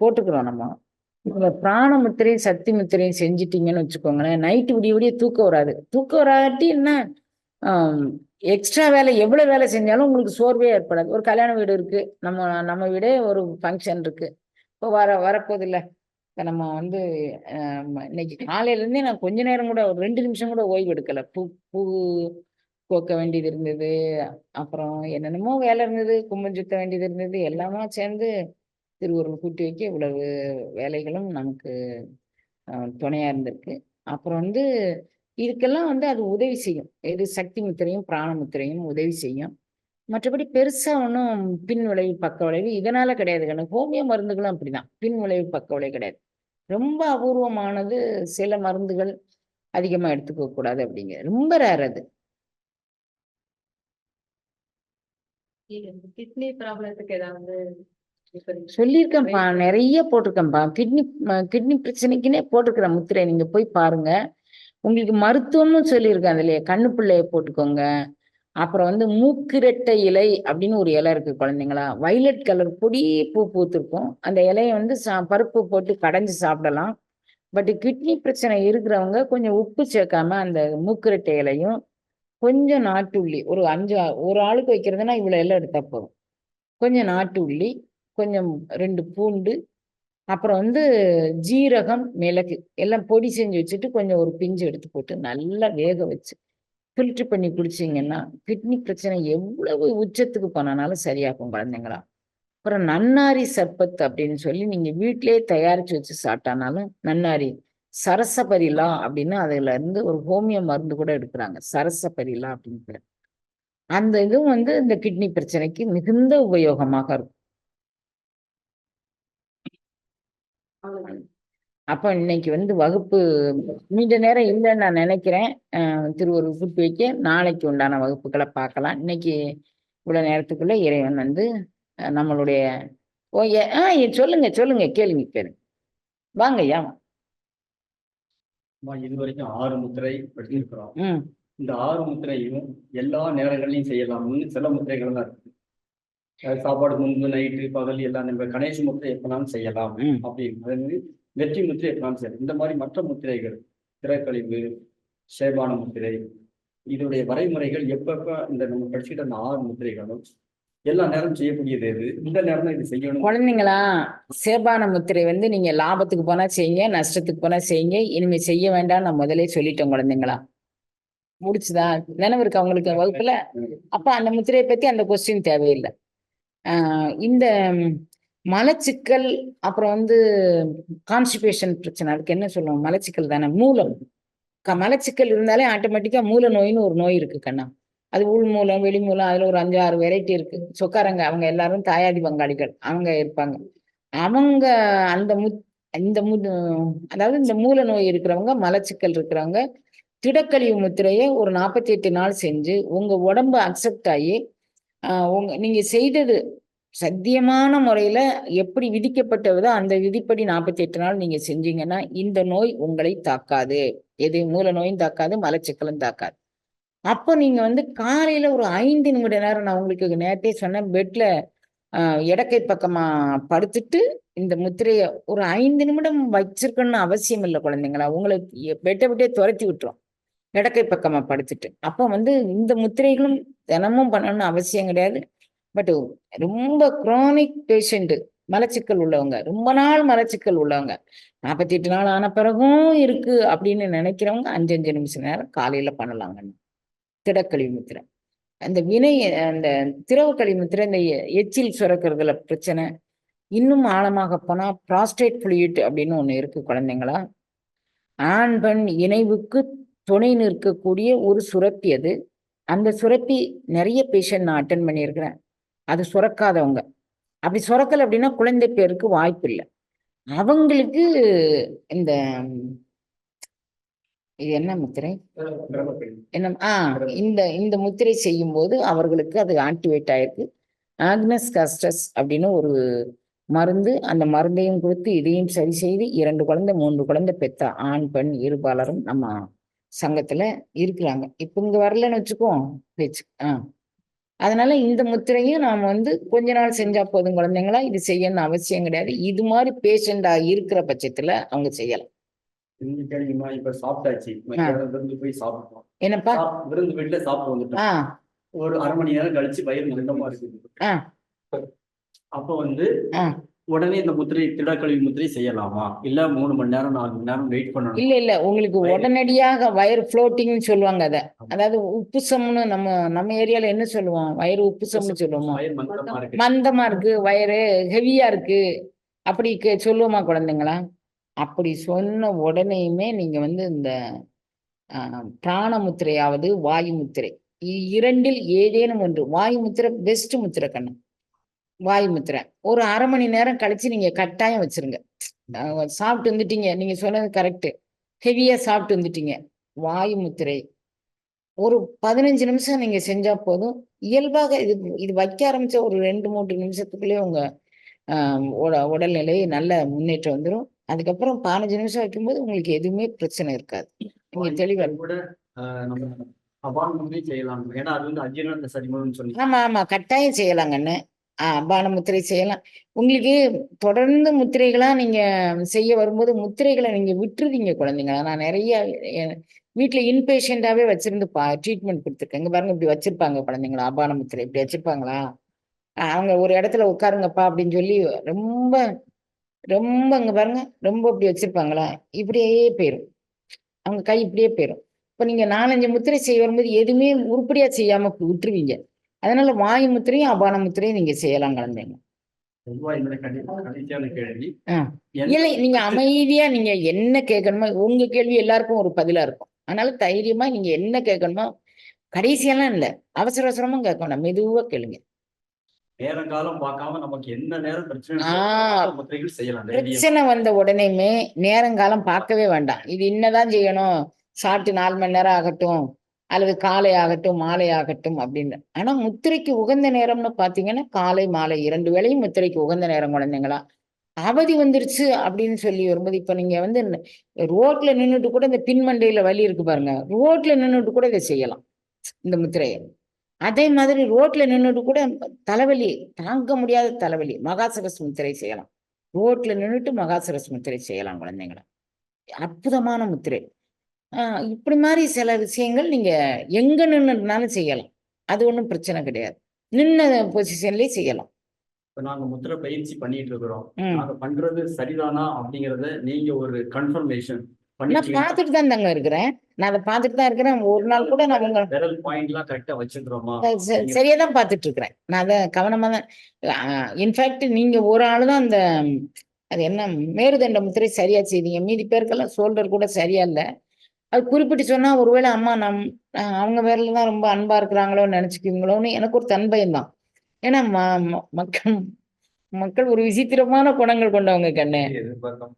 போட்டுக்கிறோம் நம்ம. இவங்க பிராண முத்திரையும் சக்தி முத்திரையும் செஞ்சிட்டீங்கன்னு வச்சுக்கோங்களேன் நைட்டு விடிய விடிய தூக்கம் வராது. தூக்கம் வராட்டி என்ன? எக்ஸ்ட்ரா வேலை எவ்வளவு வேலை செஞ்சாலும் உங்களுக்கு சோர்வே ஏற்படாது. ஒரு கல்யாண வீடு இருக்கு நம்ம நம்ம வீடே ஒரு ஃபங்க்ஷன் இருக்கு. இப்போ வர வரப்போகுது இப்போ நம்ம வந்து ஆஹ் இன்னைக்கு காலையிலேருந்தே நான் கொஞ்ச நேரம் கூட ஒரு ரெண்டு நிமிஷம் கூட ஓய்வு எடுக்கல. பூ பூ கோக்க வேண்டியது இருந்தது அப்புறம் என்னென்னமோ வேலை இருந்தது கும்பம் சுத்த வேண்டியது இருந்தது எல்லாமே சேர்ந்து திருவுருள் கூட்டி வைக்க இவ்வளவு வேலைகளும் நமக்கு ஆஹ் துணையா இருந்திருக்கு. அப்புறம் வந்து இதுக்கெல்லாம் வந்து அது உதவி செய்யும். இது சக்தி முத்திரையும் பிராண முத்திரையும் உதவி செய்யும். மற்றபடி பெருசா ஒன்றும் பின் விளைவு பக்க விளைவு இதனால கிடையாது கண்ணு. ஹோமியோ மருந்துகளும் அப்படிதான். பின் விளைவு பக்க விளைவு கிடையாது. ரொம்ப அபூர்வமானது சில மருந்துகள் அதிகமா எடுத்துக்க கூடாது அப்படிங்க ரொம்ப ரேர் அது. கிட்னி ப்ராப்ளத்துக்கு ஏதாவது சொல்லியிருக்கேன்ப்பா. நிறைய போட்டிருக்கேன்ப்பா. கிட்னி கிட்னி பிரச்சனைக்குன்னே போட்டிருக்கிறேன் முத்திரை நீங்க போய் பாருங்க. உங்களுக்கு மருத்துவமும் சொல்லியிருக்கேன் அதுலயே. கண்ணு பிள்ளைய போட்டுக்கோங்க. அப்புறம் வந்து மூக்கிரட்டை இலை அப்படின்னு ஒரு இலை இருக்கு குழந்தைங்களா? வைலட் கலர் பொடி பூ பூத்திருக்கும். அந்த இலையை வந்து சா பருப்பு போட்டு கடைஞ்சு சாப்பிடலாம். பட் கிட்னி பிரச்சனை இருக்கிறவங்க கொஞ்சம் உப்பு சேர்க்காம அந்த மூக்கிரட்டை இலையும் கொஞ்சம் நாட்டு உள்ளி ஒரு அஞ்சு ஒரு ஆளுக்கு வைக்கிறதுனா இவ்வளோ எல்லாம் எடுத்தா போதும். கொஞ்சம் நாட்டு உள்ளி கொஞ்சம் ரெண்டு பூண்டு அப்புறம் வந்து ஜீரகம் மிளகு எல்லாம் பொடி செஞ்சு வச்சுட்டு கொஞ்சம் ஒரு பிஞ்சு எடுத்து போட்டு நல்லா வேக வச்சு ஃபில்டர் பண்ணி குடிச்சீங்கன்னா கிட்னி பிரச்சனை எவ்வளவு உச்சத்துக்கு போனாலும் சரியாகும் குழந்தைங்களா. அப்புறம் நன்னாரி சர்பத் அப்படின்னு சொல்லி நீங்க வீட்டிலேயே தயாரிச்சு வச்சு சாப்பிட்டானாலும் நன்னாரி சரசபரிலா அப்படின்னு அதுல இருந்து ஒரு ஹோமியோ மருந்து கூட எடுக்கிறாங்க. சரசபரிலா அப்படின்னு அந்த இதுவும் வந்து இந்த கிட்னி பிரச்சனைக்கு மிகுந்த உபயோகமாக இருக்கும். அப்ப இன்னைக்கு வந்து வகுப்பு நீண்ட நேரம் இல்லைன்னு நான் நினைக்கிறேன். திருவள்ளுவர் கூட்டி வைக்க நாளைக்கு உண்டான வகுப்புகளை பார்க்கலாம். இன்னைக்கு இவ்வளவு நேரத்துக்குள்ள இறைவன் வந்து நம்மளுடைய ஓ ஏ- ஆ சொல்லுங்க சொல்லுங்க கேளுங்க கேளுங்க. வாங்க ஐயா இதுவரைக்கும் ஆறு முத்திரை படிச்சிருக்கிறோம். இந்த ஆறு முத்திரையும் எல்லா நேரங்கள்லையும் செய்யலாம் இன்னும் சில முத்திரைகள் தான் இருக்கு. சாப்பாடு முன்பு நைட்டு பகல் எல்லாம் நம்ம கணேச முத்திரை எப்பனாலும் செய்யலாம். அப்படின்னு அதே மாதிரி வெற்றி முத்திரை எப்பனாலும் செய்யலாம். இந்த மாதிரி மற்ற முத்திரைகள் திரைக்கழிவு சேபான முத்திரை இதோடைய வரைமுறைகள் எப்பப்ப இந்த நம்ம படிச்சுட்டு அந்த ஆறு முத்திரைகளும் எல்லா நேரம் செய்யக்கூடியது எது? இந்த நேரம் இது செய்யணும். குழந்தைங்களா சேபான முத்திரை வந்து நீங்க லாபத்துக்கு போனா செய்யுங்க நஷ்டத்துக்கு போனா செய்யுங்க இனிமே செய்ய வேண்டாம் நான் முதலே சொல்லிட்டேன் குழந்தைங்களா. முடிச்சுதா? நினைவு இருக்கா உங்களுக்கு வகுப்புல? அப்ப அந்த முத்திரையை பத்தி அந்த கொஸ்டின் தேவையில்லை. இந்த மலச்சிக்கல் அப்புறம் வந்து கான்ஸ்டிபேஷன் பிரச்சனை அதுக்கு என்ன சொல்லுவோம் மலச்சிக்கல் தானே? மூலம். க- மலச்சிக்கல் இருந்தாலே ஆட்டோமேட்டிக்கா மூல நோயின்னு ஒரு நோய் இருக்கு கண்ணா. அது உள் மூலம் வெளி மூலம் அதுல ஒரு அஞ்சு ஆறு வெரைட்டி இருக்கு. சொக்காரங்க அவங்க எல்லாரும் தாயாதி பங்காளிகள். அவங்க இருப்பாங்க. அவங்க அந்த மு இந்த மு அதாவது இந்த மூல நோய் இருக்கிறவங்க மலச்சிக்கல் இருக்கிறவங்க திடக்கழிவு முத்திரையை ஒரு நாற்பத்தி எட்டு நாள் செஞ்சு உங்க உடம்பு அக்செப்ட் ஆகி உங்க நீங்க செய்தது சத்தியமான முறையில எப்படி விதிக்கப்பட்டதோ அந்த விதிப்படி நாற்பத்தி எட்டு நாள் நீங்க செஞ்சீங்கன்னா இந்த நோய் உங்களை தாக்காது. எது மூல நோயும் தாக்காது மலச்சிக்கலும் தாக்காது. அப்போ நீங்க வந்து காலையில ஒரு ஐந்து நிமிட நேரம் நான் உங்களுக்கு நேரத்தே சொன்னேன் பெட்ல இடக்கை பக்கமா படுத்துட்டு இந்த முத்திரைய ஒரு ஐந்து நிமிடம் வச்சிருக்கணும்னு அவசியம் இல்லை குழந்தைங்களா. உங்களை பெட்டை விட்டே துரத்தி விட்டுரும். இடக்கை பக்கமா படுத்துட்டு. அப்போ வந்து இந்த முத்திரைகளும் தினமும் பண்ணணும்னு அவசியம் கிடையாது. பட் ரொம்ப குரோனிக் பேஷண்ட் மலச்சிக்கல் உள்ளவங்க ரொம்ப நாள் மலச்சிக்கல் உள்ளவங்க நாற்பத்தி எட்டு நாள் ஆன பிறகும் இருக்கு அப்படின்னு நினைக்கிறவங்க அஞ்சு அஞ்சு நிமிஷம் நேரம் காலையில பண்ணலாங்கன்னு திடக்கழிவு முத்திரை. அந்த வினை அந்த திரவ கழிவு முத்திரை இந்த எ- எச்சில் சுரக்கிறதுல பிரச்சனை. இன்னும் ஆழமாக போனா ப்ராஸ்டேட் புளியூட் அப்படின்னு ஒண்ணு இருக்கு குழந்தைங்களா. ஆண் பெண் இணைவுக்கு துணை நிற்கக்கூடிய ஒரு சுரப்பி அது. அந்த சுரப்பி நிறைய பேஷண்ட் நான் அட்டன் பண்ணியிருக்கிறேன். அது சுரக்காதவங்க. அப்படி சுரக்கலை அப்படின்னா குழந்தை பேருக்கு வாய்ப்பு இல்லை. அவங்களுக்கு இந்த இது என்ன முத்திரை? என்ன ஆ இந்த இந்த முத்திரை செய்யும் போது அவர்களுக்கு அது ஆக்டிவேட் ஆயிருக்கு. ஆக்னஸ் கஸ்டஸ் அப்படின்னு ஒரு மருந்து அந்த மருந்தையும் கொடுத்து இதையும் சரி செய்து இரண்டு குழந்தை மூன்று குழந்தை பெத்த ஆண் பெண் இருபாலரும் நம்ம சங்கத்துல இருக்கிறாங்க. இப்ப இங்க வரலன்னு வச்சுக்கோ பேச்சு. ஆ. அதனால இந்த முத்திரையும் நாம வந்து கொஞ்ச நாள் செஞ்சா போதும் குழந்தைங்களா? இது செய்யணும்னு அவசியம் கிடையாது. இது மாதிரி பேஷண்டா இருக்கிற பட்சத்துல அவங்க செய்யலாம். இப்ப சாப்பிட்டாச்சு. போய் சாப்பிட்டோம். என்னப்பா? விருந்து வீட்டுல சாப்பிட்டு வந்துட்டோம். ஒரு அரை மணி நேரம் கழிச்சு வயிறு மந்தமா இருக்குது ஆ. அப்ப வந்து. உடனே இந்த முத்திரை திடக்கழிவு முத்திரை செய்யலாமா? இல்ல மூணு மணி நேரம் நாலு மணி நேரம் வெயிட் பண்ணணும்? இல்ல இல்ல. உங்களுக்கு உடனடியாக வயிறு ஃப்ளோட்டிங்னு சொல்லுவாங்க அத. அதாவது உப்புசம்னு நம்ம நம்ம ஏரியால என்ன சொல்லுவோம்? வயிறு உப்புசம்னு சொல்லுவோமா? மந்தமா இருக்கு. வயிறு ஹெவியா இருக்கு. அப்படி சொல்லுவோமா குழந்தைங்களா? அப்படி சொன்ன உடனேயுமே நீங்க வந்து இந்த பிராண முத்திரையாவது வாயு முத்திரை. இரண்டில் ஏதேனும் ஒன்று. வாயு முத்திரை பெஸ்ட் முத்திரை கண்ணு. வாயு முத்திரை ஒரு அரை மணி நேரம் கழிச்சு நீங்க கட்டாயம் வச்சிருங்க. சாப்பிட்டு வந்துட்டீங்க. நீங்க சொன்னது கரெக்ட் ஹெவியா சாப்பிட்டு வந்துட்டீங்க. வாயு முத்திரை ஒரு பதினஞ்சு நிமிஷம் நீங்க செஞ்சா போதும். இயல்பாக இது இது வைக்க ஆரம்பிச்ச ஒரு ரெண்டு மூன்று நிமிஷத்துக்குள்ளே உங்க உட- உடல்நிலை நல்ல முன்னேற்றம் வந்துடும் அதுக்கப்புறம் பதினஞ்சு நிமிஷம் வைக்கும்போது உங்களுக்கு எதுவுமே பிரச்சனை இருக்காது. நீங்க தெளிவா ஆமா ஆமா. கட்டாயம் செய்யலாங்கண்ணு. ஆஹ் பான முத்திரை செய்யலாம். உங்களுக்கு தொடர்ந்து முத்திரைகளா நீங்க செய்ய வரும்போது முத்திரைகளை நீங்க விட்டுருவீங்க குழந்தைங்களா? நான் நிறைய வீட்டுல இன்பேஷண்டாவே வச்சிருந்து பா ட்ரீட்மெண்ட் கொடுத்துருக்கேன் இங்க பாருங்க இப்படி வச்சிருப்பாங்க குழந்தைங்களா? அபான முத்திரை இப்படி வச்சிருப்பாங்களா? ஆஹ் அவங்க ஒரு இடத்துல உட்காருங்கப்பா அப்படின்னு சொல்லி ரொம்ப ரொம்ப இங்க பாருங்க ரொம்ப இப்படி வச்சிருப்பாங்களா? இப்படியே போயிரும். அவங்க கை இப்படியே போயிரும். இப்ப நீங்க நாலஞ்சு முத்திரை செய்ய வரும்போது எதுவுமே உருப்படியா செய்யாம இப்படி விட்டுருவீங்க. அதனால வாயு முத்திரையும் அபான முத்திரையும் நீங்க செய்யலாம் குழந்தைங்க. இல்லை நீங்க அமைதியா நீங்க என்ன கேட்கணுமோ உங்க கேள்வி எல்லாருக்கும் ஒரு பதிலா இருக்கும். அதனால தைரியமா நீங்க என்ன கேட்கணுமோ கடைசியெல்லாம் இல்ல. அவசர அவசரமா கேட்கணும். மெதுவா கேளுங்க. நேரம் காலம் பார்க்காம நமக்கு என்ன நேரம் பிரச்சனை செய்யலாம். பிரச்சனை வந்த உடனேமே நேரங்காலம் பார்க்கவே வேண்டாம். இது இன்னதான் செய்யணும். சாப்பிட்டு நாலு மணி நேரம் ஆகட்டும். அல்லது காலை ஆகட்டும் மாலை ஆகட்டும் அப்படின்னு. ஆனா முத்திரைக்கு உகந்த நேரம்னு பாத்தீங்கன்னா காலை மாலை இரண்டு வேளையும் முத்திரைக்கு உகந்த நேரம் குழந்தைங்களா? அவதி வந்துருச்சு அப்படின்னு சொல்லி வரும்போது இப்ப நீங்க வந்து ரோட்ல நின்னுட்டு கூட இந்த பின்மண்டையில வலி இருக்கு பாருங்க. ரோட்ல நின்னுட்டு கூட இதை செய்யலாம் இந்த முத்திரையை. அதே மாதிரி ரோட்ல நின்னுட்டு கூட தலைவலி தாங்க முடியாத தலைவலி மகாசரஸ் முத்திரை செய்யலாம். ரோட்ல நின்னுட்டு மகாசரஸ் முத்திரை செய்யலாம் குழந்தைங்களா. அற்புதமான முத்திரை. இப்படி மாதிரி சில விஷயங்கள் நீங்க எங்க நின்னுனாலும் செய்யலாம். அது ஒண்ணும் பிரச்சனை கிடையாது. நின்ன பொசிஷன்லயே செய்யலாம். இப்ப நாங்க முத்திரை பயிற்சி பண்ணிட்டு இருக்கிறோம். ம். நாங்க பண்றது சரிதானா அப்படிங்கறத நீங்க ஒரு கன்ஃபர்மேஷன் நான் பார்த்துட்டு தான் தாங்க இருக்கிறேன். நான் அதை பார்த்துட்டு தான் இருக்கிறேன். ஒரு நாள் கூட நான் உங்க விரல் பாயிண்ட் எல்லாம் கரெக்டா வச்சிருக்கிறோமா? அஹ் ச- சரியா தான் பார்த்துட்டு இருக்கிறேன். நான் அதை கவனமா தான் இன்ஃபேக்ட் நீங்க ஒரு ஆள் தான் அந்த அது என்ன மேருதண்ட முத்திரை சரியா செய்தீங்க. மீதி பேருக்கெல்லாம் ஷோல்டர் கூட சரியா இல்ல. அது குறிப்பிட்டு சொன்னா ஒருவேளை அம்மா நம் அவங்க பேர்ல தான் ரொம்ப அன்பா இருக்கிறாங்களோன்னு நினைச்சுக்குவீங்களோன்னு எனக்கு ஒரு தன்பயம் தான். ஏன்னா மக்கள் மக்கள் ஒரு விசித்திரமான குணங்கள் கொண்டவங்க கண்ணு. எதிர்பார்க்காம